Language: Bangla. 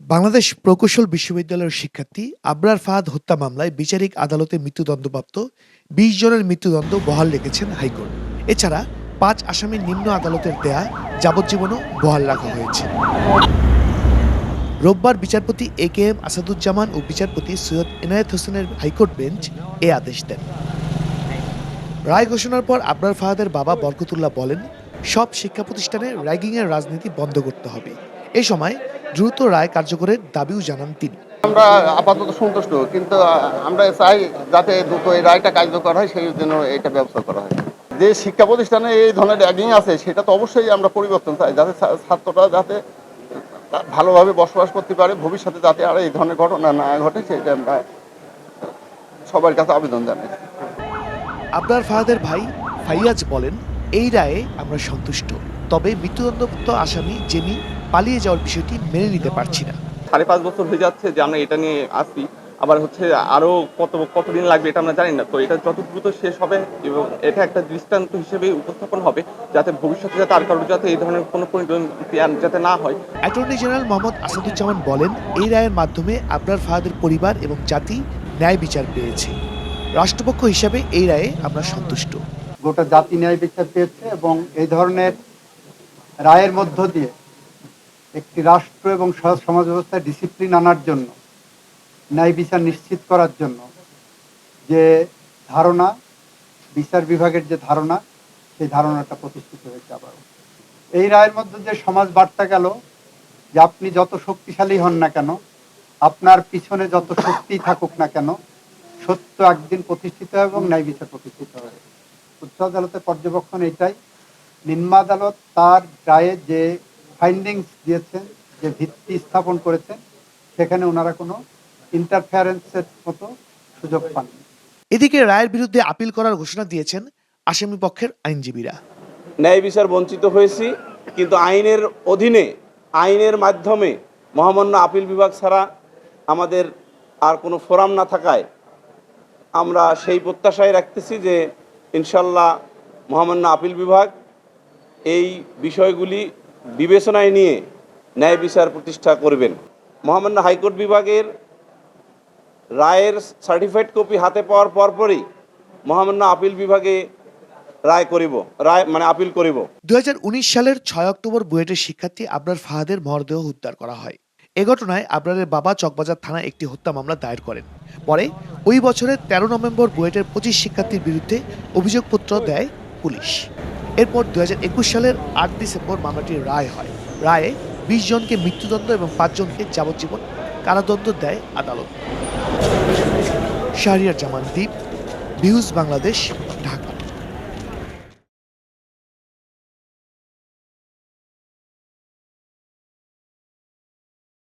বাংলাদেশ প্রকৌশল বিশ্ববিদ্যালয়ের শিক্ষার্থী আবরার ফাহাদ হত্যা মামলায় বিচারিক আদালতে মৃত্যুদণ্ডপ্রাপ্ত বিশ জনের মৃত্যুদণ্ড বহাল রেখেছেন হাইকোর্ট। এছাড়া পাঁচ আসামির নিম্ন আদালতের দেয়া যাবজ্জীবনও বহাল রাখা হয়েছে। রোববার বিচারপতি এ কে এম আসাদুজ্জামান ও বিচারপতি সৈয়দ এনায়েত হোসেনের হাইকোর্ট বেঞ্চ এ আদেশ দেন। রায় ঘোষণার পর আবরার ফাহাদের বাবা বরকতুল্লাহ বলেন, সব শিক্ষা প্রতিষ্ঠানে র্যাগিংয়ের রাজনীতি বন্ধ করতে হবে। এ সময় দ্রুত রায় কার্যকরের দাবিও জানান তিনি। আমরা আপাতত সন্তুষ্ট কিন্তু আমরা চাই যাতে দ্রুত এই রায়টা কার্যকর হয় সেই জন্য এটা ব্যবস্থা করা হয়। যে শিক্ষা প্রতিষ্ঠানে এই ধরনের র্যাগিং আছে সেটা তো অবশ্যই আমরা পরিবর্তন চাই যাতে ছাত্ররা যাতে ভালোভাবে বসবাস করতে পারে ভবিষ্যতে যাতে আর এই ধরনের ঘটনা না ঘটে সেটা আমরা সবার কাছে আবেদন জানাই। আবরার ফাহাদের ভাই ফাইয়াজ বলেন এই রায়ে আমরা সন্তুষ্ট। তবে মৃত্যুদণ্ডপ্রাপ্ত আসামি জেমি পালিয়ে যাওয়ার বিষয়টি মেনে নিতে পারছি না। সাড়ে পাঁচ বছর হয়ে যাচ্ছে যে আমরা এটা নিয়ে আসি আবার হচ্ছে আরও কত কতদিন লাগবে এটা আমরা জানি না। তো এটা যত দ্রুত শেষ হবে এবং এটা একটা দৃষ্টান্ত হিসেবে উপস্থাপন হবে যাতে ভবিষ্যতে যাতে আর কারোর যাতে এই ধরনের কোনো পরিণতি যাতে না হয়। অ্যাটর্নি জেনারেল মোহাম্মদ আসাদুজ্জামান বলেন এই রায়ের মাধ্যমে আপনার ফাহাদের পরিবার এবং জাতি ন্যায় বিচার পেয়েছে। রাষ্ট্রপক্ষ হিসাবে এই রায়ে আমরা সন্তুষ্ট। গোটা জাতি ন্যায় বিচার পেয়েছে এবং এই ধরনের রায়ের মধ্য দিয়ে একটি রাষ্ট্র এবং সমাজ ব্যবস্থায় ডিসিপ্লিন আনার জন্য, ন্যায় বিচার নিশ্চিত করার জন্য যে ধারণা, বিচার বিভাগের যে ধারণা, সেই ধারণাটা প্রতিষ্ঠিত হয়েছে আবারও। এই রায়ের মধ্যে যে সমাজ বার্তা গেল যে আপনি যত শক্তিশালী হন না কেন, আপনার পিছনে যত শক্তি থাকুক না কেন, সত্য একদিন প্রতিষ্ঠিত হবে এবং ন্যায় বিচার প্রতিষ্ঠিত হবে। উচ্চ আদালতের পর্যবেক্ষণ এটাই। নিম্ন আদালত তার রায়ে যে ফাইন্ডিংস দিয়েছেন যে ভিত্তি স্থাপন করেছেন সেখানে ওনারা কোনো ইন্টারফেয়ারেন্সের মতো সুযোগ পাননি এদিকে রায়ের বিরুদ্ধে আপিল করার ঘোষণা দিয়েছেন আসামি পক্ষের আইনজীবীরা। ন্যায় বিচার বঞ্চিত হয়েছি কিন্তু আইনের অধীনে আইনের মাধ্যমে মহামান্য আপিল বিভাগ ছাড়া আমাদের আর কোনো ফোরাম না থাকায় আমরা সেই প্রত্যাশায় রাখতেছি যে ইনশাল্লাহ মহামান্য আপিল বিভাগ এই বিষয়গুলি বিবেচনায় নিয়ে ন্যায় বিচার প্রতিষ্ঠা করবেন। মহামান্য হাইকোর্ট বিভাগের রায়ের সার্টিফাইড কপি হাতে পাওয়ার পরপরই মহামান্য আপিল বিভাগে রায় করিব, রায় মানে আপিল করিব। দুহাজার উনিশ সালের ছয় অক্টোবর বুয়েটের শিক্ষার্থী আবরার ফাহাদের মরদেহ উদ্ধার করা হয়। এ ঘটনায় আবরারের বাবা চকবাজার থানায় একটি হত্যা মামলা দায়ের করেন। পরে ওই বছরের তেরো নভেম্বর বুয়েটের পঁচিশ শিক্ষার্থীর বিরুদ্ধে অভিযোগপত্র দেয় পুলিশ। এরপর দু একুশ সালের আট ডিসেম্বর মামলাটির রায় হয়। রায়ে বিশ জনকে মৃত্যুদণ্ড এবং পাঁচজনকে যাবজ্জীবন কারাদণ্ড দেয় আদালত। শাহরিয়ার জামান দ্বীপ ভিউজ বাংলাদেশ, ঢাকা।